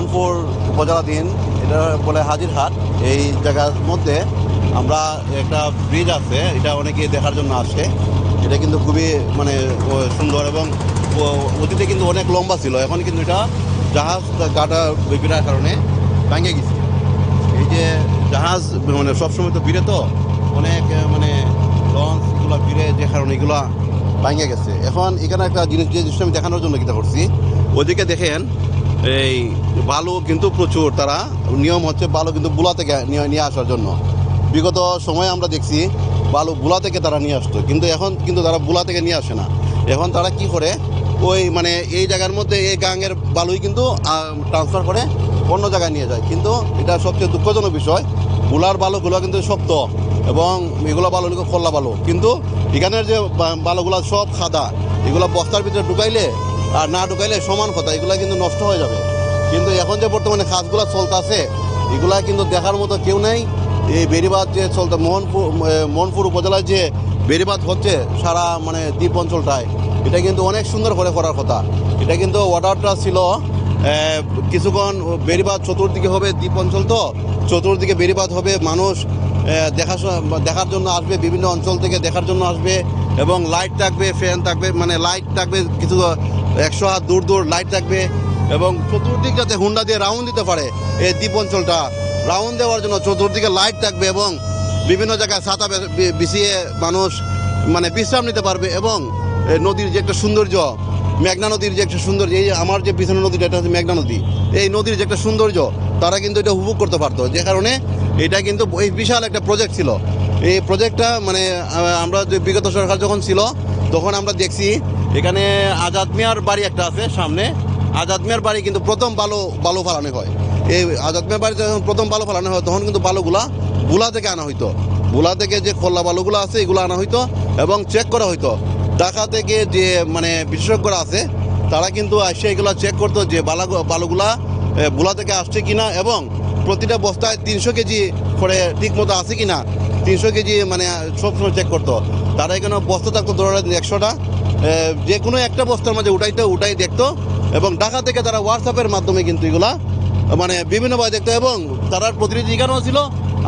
মোহনপুর উপজেলাধীন এটা বলে হাজিরহাট, এই জায়গার মধ্যে আমরা একটা ব্রিজ আছে, এটা অনেকে দেখার জন্য আসে। এটা কিন্তু খুবই মানে সুন্দর এবং অতীতে কিন্তু অনেক লম্বা ছিল, এখন কিন্তু এটা জাহাজ কাটা বিক্রিয়ার কারণে ভেঙে গেছে। এই যে জাহাজ মানে সবসময় তো ভিড়ে তো, অনেক মানে লঞ্চ এগুলো ভিড়ে যে কারণে এগুলো ভেঙে গেছে। এখন এখানে একটা জিনিস, যে জিনিসটা আমি দেখানোর জন্য কিতা করছি, ওদিকে দেখেন এই বালু কিন্তু প্রচুর, তারা নিয়ম হচ্ছে বালু কিন্তু বুলা থেকে নিয়ে আসার জন্য। বিগত সময়ে আমরা দেখছি বালু বুলা থেকে তারা নিয়ে আসতো, কিন্তু এখন কিন্তু তারা বুলা থেকে নিয়ে আসে না। এখন তারা কি করে, ওই মানে এই জায়গার মধ্যে এই গাঙের বালুই কিন্তু ট্রান্সফার করে অন্য জায়গায় নিয়ে যায়। কিন্তু এটা সবচেয়ে দুঃখজনক বিষয়, বুলার বালুগুলো কিন্তু শক্ত এবং এগুলো বালু খোল্লা বালু। কিন্তু এখানের যে বালুগুলো সব সাদা, এগুলো বস্তার ভিতরে ঢুকাইলে আর না ঢুকাইলে সমান কথা এগুলো কিন্তু নষ্ট হয়ে যাবে। কিন্তু এখন যে বর্তমানে খাসগুলো চলতেছে এগুলা কিন্তু দেখার মতো কেউ নেই। এই বেরিবাদ যে চলতে মোহনপুর মোহনপুর উপজেলায় যে বেরিবাদ হচ্ছে সারা মানে দ্বীপ অঞ্চলটায় এটা কিন্তু অনেক সুন্দর করে করার কথা। এটা কিন্তু অর্ডারটা ছিল কিছুক্ষণ বেরিবাদ চতুর্দিকে হবে দ্বীপ অঞ্চল তো চতুর্দিকে বেরিবাদ হবে মানুষ এ, দেখা দেখার জন্য আসবে বিভিন্ন অঞ্চল থেকে দেখার জন্য আসবে এবং লাইট থাকবে ফ্যান থাকবে মানে লাইট থাকবে কিছু একশো হাত দূর দূর লাইট থাকবে এবং চতুর্দিক যাতে হুন্ডা দিয়ে রাউন্ড দিতে পারে এই দ্বীপ অঞ্চলটা। রাউন্ড দেওয়ার জন্য চতুর্দিকে লাইট থাকবে এবং বিভিন্ন জায়গায় ছাতা বিছিয়ে মানুষ মানে বিশ্রাম নিতে পারবে এবং নদীর যে একটা সৌন্দর্য, মেঘনা নদীর যে একটা সৌন্দর্য, এই আমার যে পিছনে নদীটা, এটা হচ্ছে মেঘনা নদী। এই নদীর যে একটা সৌন্দর্য, তারা কিন্তু এটা উপভোগ করতে পারতো। যে কারণে এটা কিন্তু এই বিশাল একটা প্রজেক্ট ছিল। এই প্রজেক্টটা মানে আমরা যে বিগত সরকার যখন ছিল, তখন আমরা দেখছি এখানে আজাদ মিয়ার বাড়ি একটা আছে সামনে। আজাদ মিয়ার বাড়ি কিন্তু প্রথম বালু বালু ফালানো হয়। এই আজাদ মিয়ার বাড়িতে যখন প্রথম বালু ফালানো হয়, তখন কিন্তু বালুগুলা বুলা থেকে আনা হইতো। বুলা থেকে যে খোল্লা বালুগুলো আছে, এগুলো আনা হইতো এবং চেক করা হইতো। ঢাকা থেকে যে মানে বিশেষজ্ঞরা আছে, তারা কিন্তু এসে এগুলো চেক করতো যে বালা, বালুগুলা বুলা থেকে আসছে কিনা এবং প্রতিটা বস্তায় তিনশো কেজি করে ঠিক মতো আছে কিনা। তিনশো কেজি মানে সবসময় চেক করতো তারা এখানে বস্তা থাকতো ধরে একশোটা। যে কোনো একটা বস্তার মাঝে উঠাইতো, উঠাই দেখতো। এবং ঢাকা থেকে তারা হোয়াটসঅ্যাপের মাধ্যমে কিন্তু এগুলা মানে বিভিন্নভাবে দেখতো। এবং তারার প্রতিনিধি এখানেও ছিল,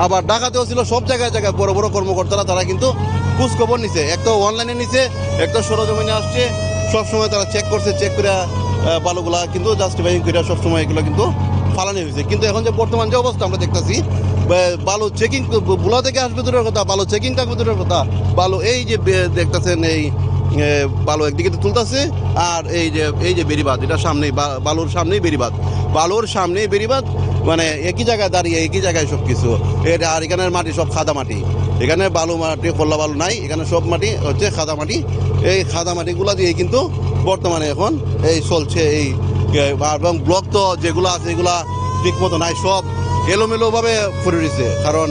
আবার ঢাকাতেও ছিল। সব জায়গায় জায়গায় বড় বড় কর্মকর্তারা তারা কিন্তু খোঁজ খবর নিছে একটা অনলাইনে নিছে একটা সরজমিনে আসছে। সবসময় তারা চেক করছে চেক করে বালুগুলা কিন্তু জাস্টিফাইং করে সবসময় এগুলো কিন্তু ফালানি হয়েছে। কিন্তু এখন যে বর্তমান যে অবস্থা আমরা দেখতেছি বালু চেকিং বুলা থেকে আসবে দূরের কথা, বালু চেকিং থাকবে দূরের কথা। বালু এই যে দেখতেছেন এই বালু একদিকে তো তুলতেছে, আর এই যে এই যে বেরিবাদ এটা সামনেই বালুর সামনেই বেরিবাদ বালুর সামনেই বেরিবাদ মানে একই জায়গায় দাঁড়িয়ে, একই জায়গায় সব কিছু এটা আর এখানের মাটি সব খাদা মাটি। এখানে বালু মাটি খোল্লা বালু নাই, এখানে সব মাটি হচ্ছে খাদা মাটি। এই খাদা মাটিগুলা দিয়ে কিন্তু বর্তমানে এখন এই চলছে এই এবং ব্লক তো যেগুলো আছে, এগুলা ঠিক মতো নাই, সব এলোমেলোভাবে পড়ে রয়েছে কারণ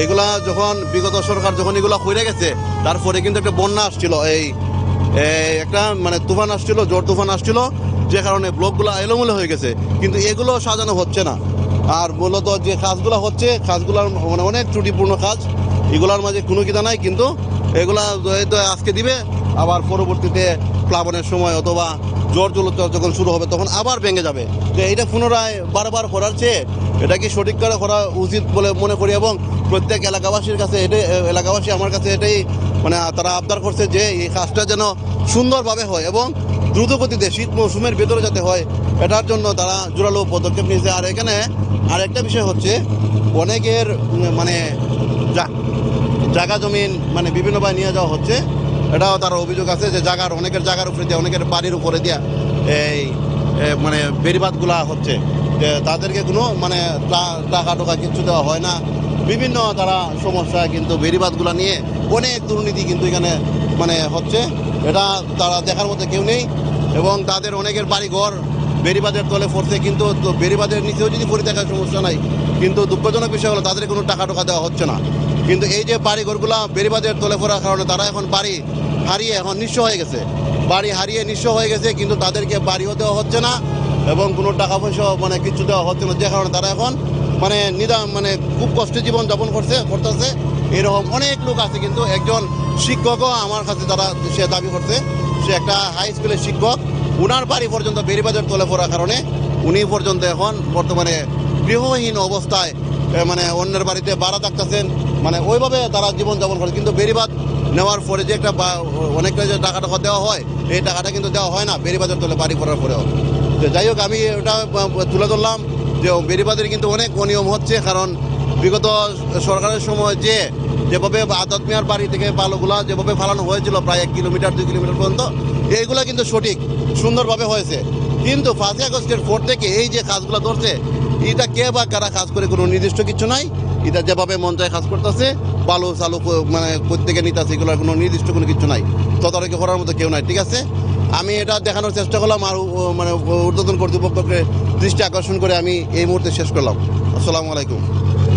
এইগুলা যখন বিগত সরকার যখন এগুলা কইরে গেছে, তারপরে কিন্তু একটা বন্যা আসছিল, এই একটা মানে তুফান আসছিল, জোর তুফান আসছিল, যে কারণে ব্লকগুলো এলোমেলো হয়ে গেছে। কিন্তু এগুলো সাজানো হচ্ছে না। আর মূলত যে কাজগুলো হচ্ছে, কাজগুলোর মানে অনেক ত্রুটিপূর্ণ কাজ। এগুলার মাঝে কোনো কিতা নাই, কিন্তু এগুলা হয়তো আজকে দিবে, আবার পরবর্তীতে প্লাবনের সময় অথবা জ্বর জলতা যখন শুরু হবে, তখন আবার ভেঙে যাবে। তো এটা পুনরায় বারবার করার চেয়ে এটা কি সঠিক করে করা উচিত বলে মনে করি এবং প্রত্যেক এলাকাবাসীর কাছে এটাই এলাকাবাসী আমার কাছে এটাই মানে তারা আবদার করছে যে এই কাজটা যেন সুন্দরভাবে হয় এবং দ্রুত গতিতে শীত মৌসুমের ভেতরে যাতে হয়, এটার জন্য তারা জোরালো পদক্ষেপ নিয়েছে। আর এখানে আরেকটা বিষয় হচ্ছে, অনেকের মানে জায়গা জমিন মানে বিভিন্নভাবে নিয়ে যাওয়া হচ্ছে। এটাও তার অভিযোগ আছে যে জায়গার অনেকের জায়গার উপরে দিয়ে, অনেকের বাড়ির উপরে দিয়া এই মানে বেরিবাদগুলা হচ্ছে। তাদেরকে কোনো মানে টাকা টাকা কিচ্ছু দেওয়া হয় না। বিভিন্ন তারা সমস্যা কিন্তু বেরিবাদগুলা নিয়ে অনেক দুর্নীতি কিন্তু এখানে মানে হচ্ছে। এটা তারা দেখার মধ্যে কেউ নেই এবং তাদের অনেকের বাড়ি ঘর বেরিবাদের তলে পড়ছে কিন্তু তো বেরিবাদের নিচেও যদি পড়ে দেখার সমস্যা নাই, কিন্তু দুঃখজনক বিষয় হলো তাদের কোনো টাকা টাকা দেওয়া হচ্ছে না। কিন্তু এই যে বাড়ি ঘরগুলা বেরিবাদের তলে পড়ার কারণে তারা এখন বাড়ি হারিয়ে এখন নিঃস্ব হয়ে গেছে। বাড়ি হারিয়ে নিঃস্ব হয়ে গেছে, কিন্তু তাদেরকে বাড়িও দেওয়া হচ্ছে না এবং কোনো টাকা পয়সাও মানে কিছু দেওয়া হচ্ছে না। যে কারণে তারা এখন মানে নিদা মানে খুব কষ্টে জীবন যাপন করছে, করতেছে। এরকম অনেক লোক আছে, কিন্তু একজন শিক্ষকও আমার কাছে তারা সে দাবি করছে, সে একটা হাই স্কুলের শিক্ষক। উনার বাড়ি পর্যন্ত বেরিবাজার তলে পড়ার কারণে উনি পর্যন্ত এখন বর্তমানে গৃহহীন অবস্থায় মানে অন্যের বাড়িতে ভাড়া থাকতেছেন মানে ওইভাবে তারা জীবনযাপন করে। কিন্তু বেরিবাদ নেওয়ার পরে যে একটা অনেকটা যে টাকা টাকা দেওয়া হয়, এই টাকাটা কিন্তু দেওয়া হয় না বেরিবাজার তলে বাড়ি করার পরেও। তো যাই হোক, আমি ওটা তুলে ধরলাম যে বেরিবাদের কিন্তু অনেক অনিয়ম হচ্ছে, কারণ বিগত সরকারের সময় যে, যেভাবে আজাদ মিয়ার বাড়ি থেকে বালুগুলা যেভাবে ফালানো হয়েছিল, প্রায় এক কিলোমিটার, দুই কিলোমিটার পর্যন্ত, এইগুলা কিন্তু সঠিক, সুন্দরভাবে হয়েছে। কিন্তু পাঁচই আগস্টের পর থেকে এই যে কাজগুলো ধরছে এটা কে বা কারা কাজ করে কোনো নির্দিষ্ট কিছু নাই। এটা যেভাবে মন চায় কাজ করতেছে, বালু চালু মানে প্রত্যেকে নিতেছে, এগুলোর কোনো নির্দিষ্ট কোনো কিছু নাই। তদারকি করার মতো কেউ নাই, ঠিক আছে? আমি এটা দেখানোর চেষ্টা করলাম আর মানে ঊর্ধ্বতন কর্তৃপক্ষকে দৃষ্টি আকর্ষণ করে আমি এই মুহূর্তে শেষ করলাম। আসসালামু আলাইকুম।